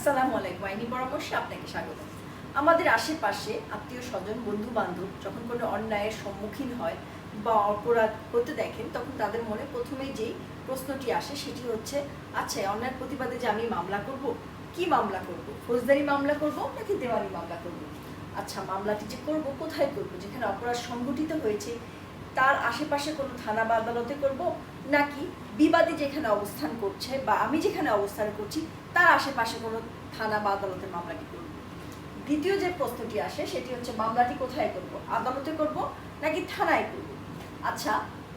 আসসালামু আলাইকুম, আইনি পরামর্শে আপনাকে স্বাগত। আমাদের আশেপাশে আত্মীয় স্বজন বন্ধু বান্ধব যখন কোনো অন্যায়ের সম্মুখীন হয় বা অপরাধ হতে দেখেন, তখন তাদের মনে প্রথমেই যেই প্রশ্নটি আসে সেটি হচ্ছে আচ্ছা অন্যায়ের প্রতিবাদে যে আমি মামলা করব? কি মামলা করব? ফৌজদারি মামলা করব নাকি দেওয়ানি মামলা করব? আচ্ছা মামলাটি যে করব, কোথায় করব? যেখানে অপরাধ সংগঠিত হয়েছে, তার আশেপাশে কোনো থানা বা আদালতে করব? নাকি বিবাদী যেখানে অবস্থান করছে বা আমি যেখানে অবস্থান করছি তার আশেপাশে কোনো থানা বা আদালতে মামলাটি করব? দ্বিতীয় যে প্রশ্নটি আসে, সেটি হচ্ছে মামলাটি কোথায় করব? আদালতে করব নাকি থানায় করব? আচ্ছা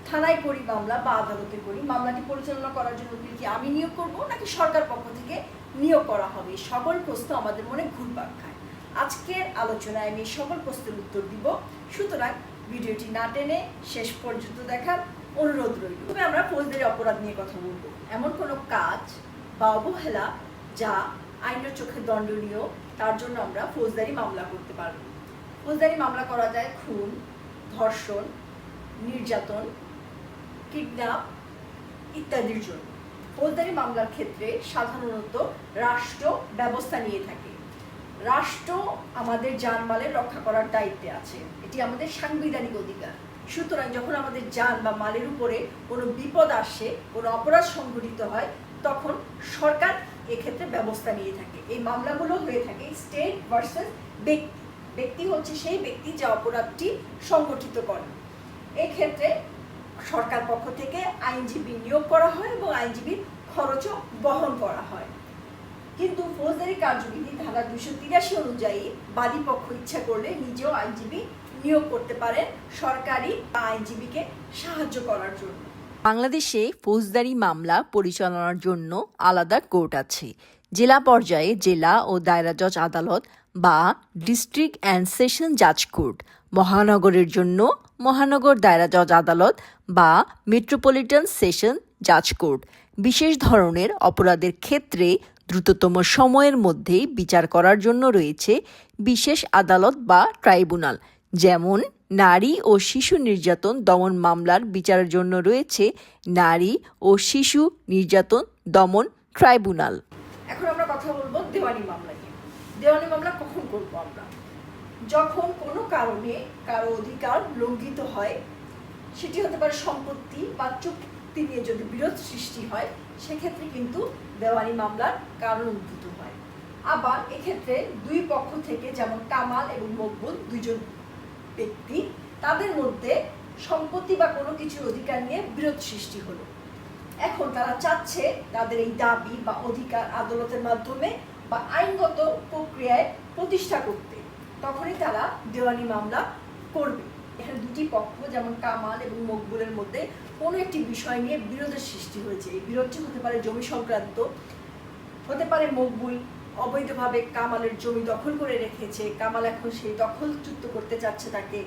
থানায় করি মামলা বা আদালতে করি, মামলাটি পরিচালনা করার জন্য কি আমি নিয়োগ করব নাকি সরকার পক্ষ থেকে নিয়োগ করা হবে? সকল প্রশ্ন আমাদের মনে ঘুরপাক খায় আজকের আলোচনায় আমি সকল প্রশ্নের উত্তর দিব। সুতরাং ভিডিওটি না টেনে শেষ পর্যন্ত দেখার অনুরোধ রইল। তবে আমরা ফৌজদারি অপরাধ নিয়ে কথা বলব। এমন কোনো কাজ বা অবহেলা যা আইনের চোখে দণ্ডনীয়, তার জন্য আমরা ফৌজদারি মামলা করতে পারব। ফৌজদারি মামলা করা যায় খুন, ধর্ষণ, নির্যাতন, কিডন্যাপ ইত্যাদির জন্য। ফৌজদারি মামলার ক্ষেত্রে সাধারণত রাষ্ট্র ব্যবস্থা নিয়ে থাকে। রাষ্ট্র আমাদের জানমালের রক্ষা করার দায়িত্বে আছে। এটি আমাদের সাংবিধানিক অধিকার। সুতরাং যখন আমাদের যান বা মালের উপরে কোনো বিপদ আসে, কোনো অপরাধ সংঘটিত হয় তখন সরকার এক্ষেত্রে ব্যবস্থা নিয়ে থাকে। এই মামলাগুলো হয়ে থাকে স্টেট ভার্সেস ব্যক্তি। ব্যক্তি হচ্ছে সেই ব্যক্তি যা অপরাধটি সংগঠিত করে। এক্ষেত্রে সরকার পক্ষ থেকে আইনজীবী নিয়োগ করা হয় এবং আইনজীবীর খরচও বহন করা হয়। কিন্তু ফৌজদারি কার্যবিধি ধারা দুশো তিরাশি অনুযায়ী বাদী পক্ষ ইচ্ছা করলে নিজেও আইনজীবী নিয়োগ করতে পারেন সরকারি বা আইনজীবীকে সাহায্য করার জন্য। বাংলাদেশে ফৌজদারি মামলা পরিচালনার জন্য আলাদা কোর্ট আছে। জেলা পর্যায়ে জেলা ও দায়রা জজ আদালত বা ডিস্ট্রিক্ট অ্যান্ড সেশন জাজ কোর্ট, মহানগরের জন্য মহানগর দায়রা জজ আদালত বা মেট্রোপলিটন সেশন জাজ কোর্ট। বিশেষ ধরনের অপরাধের ক্ষেত্রে দ্রুততম সময়ের মধ্যেই বিচার করার জন্য রয়েছে বিশেষ আদালত বা ট্রাইব্যুনাল। যেমন, নারী ও শিশু নির্যাতন দমন মামলার বিচারের জন্য রয়েছে নারী ও শিশু নির্যাতন দমন ট্রাইব্যুনাল। এখন আমরা কথা বলব দেওয়ানি মামলা নিয়ে। দেওয়ানি মামলা কখন করব আমরা? যখন কোনো কারণে কারও অধিকার লঙ্ঘিত হয়, সেটি হতে পারে সম্পত্তি বা চুক্তি নিয়ে যদি বিরোধ সৃষ্টি হয়, সেক্ষেত্রে কিন্তু দেওয়ানি মামলার কারণ উদ্ভূত হয়। আবার এক্ষেত্রে দুই পক্ষ থেকে যেমন কামাল এবং মকবুল দুইজন ব্যক্তি, তাদের মধ্যে সম্পত্তি বা কোনো কিছুর অধিকার নিয়ে বিরোধ সৃষ্টি হলো। এখন তারা চাচ্ছে তাদের এই দাবি বা অধিকার আদালতের মাধ্যমে বা আইনগত প্রক্রিয়ায় প্রতিষ্ঠা করতে। তখনই তারা দেওয়ানি মামলা করবে। এখানে দুটি পক্ষ, যেমন কামাল এবং মকবুলের মধ্যে কোনো একটি বিষয় নিয়ে বিরোধের সৃষ্টি হয়েছে। এই বিরোধটি হতে পারে জমি সংক্রান্ত, হতে পারে মকবুল অবৈধভাবে কামালের জমি দখল করে রেখেছে। কামাল এখন সেই দখলচ্যুত করতে চাচ্ছে তাকে।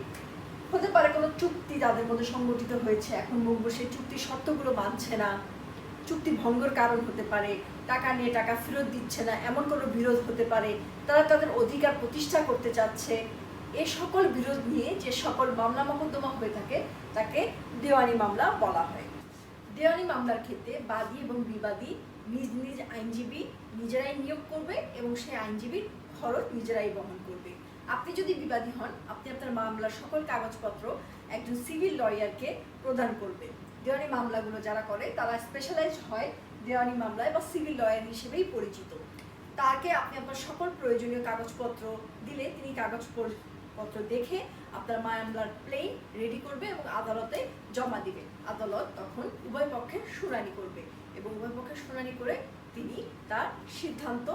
হতে পারে কোনো চুক্তি তাদের মধ্যে সংগঠিত হয়েছে। এখন মকবুল সেই চুক্তির শর্তগুলো মানছে না। চুক্তি ভঙ্গের কারণ হতে পারে। টাকা নিয়ে টাকা ফেরত দিচ্ছে না, এমন কোনো বিরোধ হতে পারে। তারা তাদের অধিকার প্রতিষ্ঠা করতে চাচ্ছে। এ সকল বিরোধ নিয়ে যে সকল মামলা মকদ্দমা হয়ে থাকে, তাকে দেওয়ানি মামলা বলা হয়। দেওয়ানি মামলার ক্ষেত্রে বাদী এবং বিবাদী নিজ নিজ আইনজীবী নিজেরাই নিয়োগ করবে এবং সেই আইনজীবীর খরচ নিজেরাই বহন করবে। আপনি যদি বিবাদী হন, আপনি আপনার মামলার সকল কাগজপত্র একজন সিভিল লয়ারকে প্রদান করবেন। দেওয়ানি মামলাগুলো যারা করে, তারা স্পেশালাইজ হয় দেওয়ানি মামলায় বা সিভিল লয়ার হিসেবেই পরিচিত। তাকে আপনি আপনার সকল প্রয়োজনীয় কাগজপত্র দিলে তিনি কাগজপত্র দেখে আপনার মামলার প্লেন রেডি করবে এবং আদালতে জমা দিবে। আদালত তখন উভয় পক্ষের শুনানি করবে এবং উভয় পক্ষের শুনানি করে তিনি তার সিদ্ধান্ত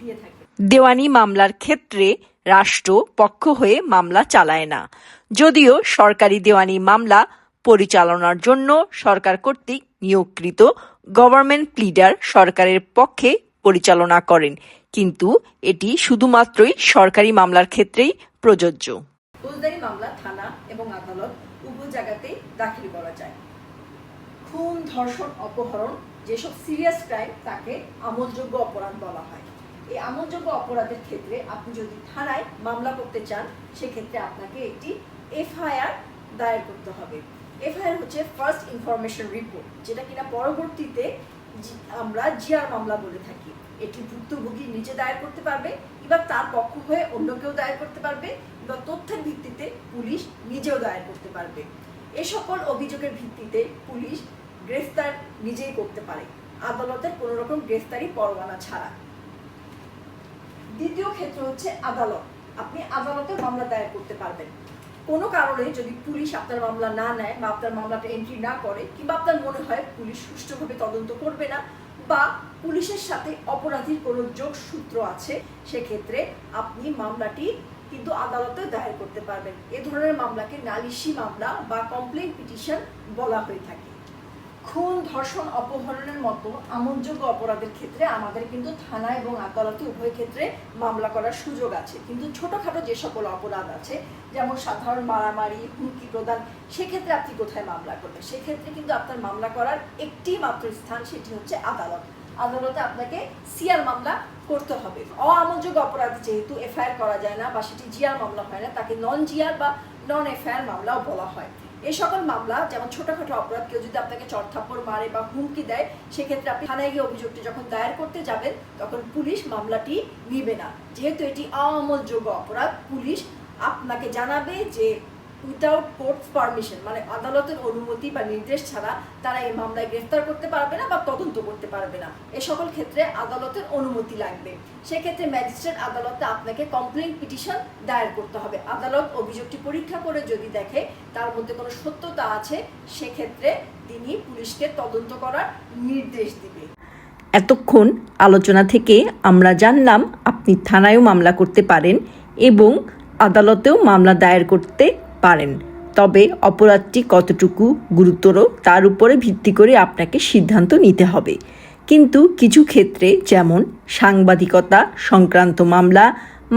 দিয়ে থাকবে দেওয়ানি মামলার ক্ষেত্রে রাষ্ট্র পক্ষ হয়ে মামলা চালায় না। যদিও সরকারি দেওয়ানি মামলা পরিচালনার জন্য সরকার কর্তৃক নিয়োগকৃত গভর্নমেন্ট প্লিডার সরকারের পক্ষে পরিচালনা করেন কিন্তু এটি শুধুমাত্রই সরকারি মামলার ক্ষেত্রেই প্রযোজ্য। ফৌজদারি মামলা থানা এবং আদালত উভয় জায়গাতেই দাখিল করা যায়। খুন ধর্ষণ অপহরণ যেসব সিরিয়াস ক্রাইম তাকে আমলযোগ্য অপরাধ বলা হয়। এই আমলযোগ্য অপরাধের ক্ষেত্রে আপনি যদি থানায় মামলা করতে চান, সেক্ষেত্রে আপনাকে একটি এফআইআর দায়ের করতে হবে। এফআইআর হচ্ছে ফার্স্ট ইনফরমেশন রিপোর্ট যেটা কিনা পরবর্তীতে আমরা জিয়ার মামলা বলে থাকি। এটি ভুক্তভোগী নিজে দায়ের করতে পারবে, কিংবা তার পক্ষ হয়ে অন্য কেউ দায়ের করতে পারবে, কিংবা তথ্যের ভিত্তিতে পুলিশ নিজেও দায়ের করতে পারবে। এ সকল অভিযোগের ভিত্তিতে পুলিশ গ্রেফতার নিজেই করতে পারে। আদালতের কোনো রকম গ্রেফতারি পরোয়ানা ছাড়া। দ্বিতীয় ক্ষেত্র হচ্ছে আদালত। আপনি আদালতে মামলা দায়ের করতে পারবেন। কোনো কারণে যদি পুলিশ আপনার মামলা না নেয় বা আপনার মামলাটা এন্ট্রি না করে, কিংবা আপনার মনে হয় পুলিশ সুষ্ঠুভাবে তদন্ত করবে না, বা পুলিশের সাথে অপরাধীর কোনো যোগসূত্র আছে, সেক্ষেত্রে আপনি মামলাটি কিন্তু আদালতে দায়ের করতে পারবেন। এ ধরনের মামলাকে নালিশি মামলা বা কমপ্লেন পিটিশন বলা হয়ে থাকে। খুন, ধর্ষণ, অপহরণের মতো আমলযোগ্য অপরাধের ক্ষেত্রে আমাদের কিন্তু থানা এবং আদালতে উভয় ক্ষেত্রে মামলা করার সুযোগ আছে। কিন্তু ছোটখাটো যে সকল অপরাধ আছে, যেমন সাধারণ মারামারি, হুমকি প্রদান, সেক্ষেত্রে আপনি কোথায় মামলা করবেন? সেক্ষেত্রে কিন্তু আপনার মামলা করার একটি মাত্র স্থান সেটি হচ্ছে আদালত। আদালতে আপনাকে সিআর মামলা করতে হবে। অআমলযোগ্য অপরাধ যেহেতু এফআইআর করা যায় না বা সেটি জিআর মামলা হয় না, তাকে নন জিআর বা নন এফআইআর মামলাও বলা হয়। এই সকল মামলা, যেমন ছোটখাটো অপরাধ, কেউ যদি আপনাকে চড়থাপ্পড় মারে বা হুমকি দেয়, সেক্ষেত্রে আপনি থানায় গিয়ে অভিযোগটি যখন দায়ের করতে যাবেন, তখন পুলিশ মামলাটি নিবে না। যেহেতু এটি অআমলযোগ্য অপরাধ, পুলিশ আপনাকে জানাবে যে উইদাউট কোর্ট পারমিশন মানে আদালতের অনুমতি বা নির্দেশ ছাড়া তারা এই মামলায় গ্রেফতার করতে পারবে না বা তদন্ত করতে পারবে না। এ সকল ক্ষেত্রে আদালতের অনুমতি লাগবে। সেক্ষেত্রে ম্যাজিস্ট্রেট আদালতে আপনাকে কমপ্লেন পিটিশন দায়ের করতে হবে। আদালত অভিযোগটি পরীক্ষা করে যদি দেখে তার মধ্যে কোনো সত্যতা আছে, সেক্ষেত্রে তিনি পুলিশকে তদন্ত করার নির্দেশ দিবে। এতক্ষণ আলোচনা থেকে আমরা জানলাম, আপনি থানায়ও মামলা করতে পারেন এবং আদালতেও মামলা দায়ের করতে পারেন। তবে অপরাধটি কতটুকু গুরুতর তার উপরে ভিত্তি করে আপনাকে সিদ্ধান্ত নিতে হবে। কিন্তু কিছু ক্ষেত্রে যেমন সাংবাদিকতা সংক্রান্ত মামলা,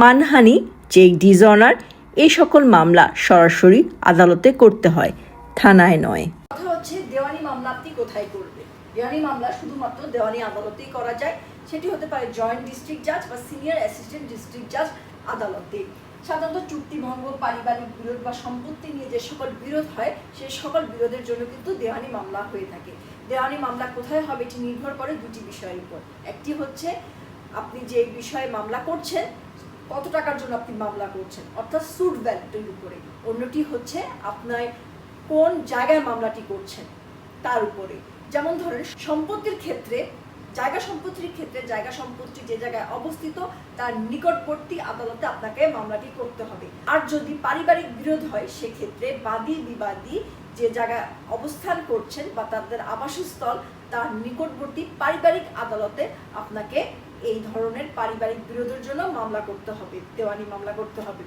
মানহানি, চেক ডিজঅনার এই সকল মামলা সরাসরি আদালতে করতে হয়, থানায় নয়। কথা হচ্ছে দেওয়ানি মামলা আপনি কোথায় করবেন? দেওয়ানি মামলা শুধুমাত্র দেওয়ানি আদালতেই করা যায়। সেটি হতে পারে জয়েন্ট ডিস্ট্রিক্ট জাজ বা সিনিয়র অ্যাসিস্ট্যান্ট ডিস্ট্রিক্ট জাজ আদালতে। সাধারণত চুক্তিভঙ্গ পারিবারিক বিরোধ বা সম্পত্তি নিয়ে যে সকল বিরোধ হয় সেই সকল বিরোধের জন্য কিন্তু দেওয়ানি মামলা হয়ে থাকে। দেওয়ানি মামলা কোথায় হবে এটি নির্ভর করে দুটি বিষয়ের উপর। একটি হচ্ছে, আপনি যে বিষয়ে মামলা করছেন, কত টাকার জন্য আপনি মামলা করছেন, অর্থাৎ সুট ভ্যালুটির উপরে। অন্যটি হচ্ছে, আপনার কোন জায়গায় মামলাটি করছেন, তার উপরে। যেমন ধরেন, সম্পত্তির ক্ষেত্রে জায়গা সম্পত্তির ক্ষেত্রে জায়গা সম্পত্তি যে জায়গায় অবস্থিত, তার নিকটবর্তী আদালতে আপনাকে মামলাটি করতে হবে। আর যদি পারিবারিক বিরোধ হয়, সেক্ষেত্রে বাদী বিবাদী যে জায়গায় অবস্থান করছেন বা তাদের আবাসস্থল, তার নিকটবর্তী পারিবারিক আদালতে আপনাকে এই ধরনের পারিবারিক বিরোধের জন্য মামলা করতে হবে, দেওয়ানি মামলা করতে হবে।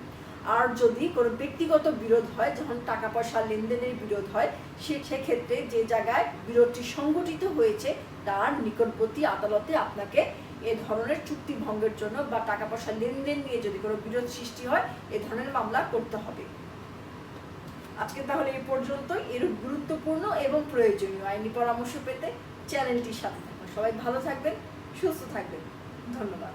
আর যদি কোনো ব্যক্তিগত বিরোধ হয়, যখন টাকা পয়সা লেনদেনের বিরোধ হয়, সে সেক্ষেত্রে যে জায়গায় বিরোধটি সংগঠিত হয়েছে, তার নিকটবর্তী আদালতে আপনাকে এ ধরনের চুক্তি ভঙ্গের জন্য বা টাকা পয়সা লেনদেন নিয়ে যদি কোনো বিরোধ সৃষ্টি হয়, এ ধরনের মামলা করতে হবে। আজকে তাহলে এই পর্যন্তই। এরূপ গুরুত্বপূর্ণ এবং প্রয়োজনীয় আইনি পরামর্শ পেতে চ্যানেলটির সাথে থাকুন। সবাই ভালো থাকবেন, সুস্থ থাকবেন। ধন্যবাদ।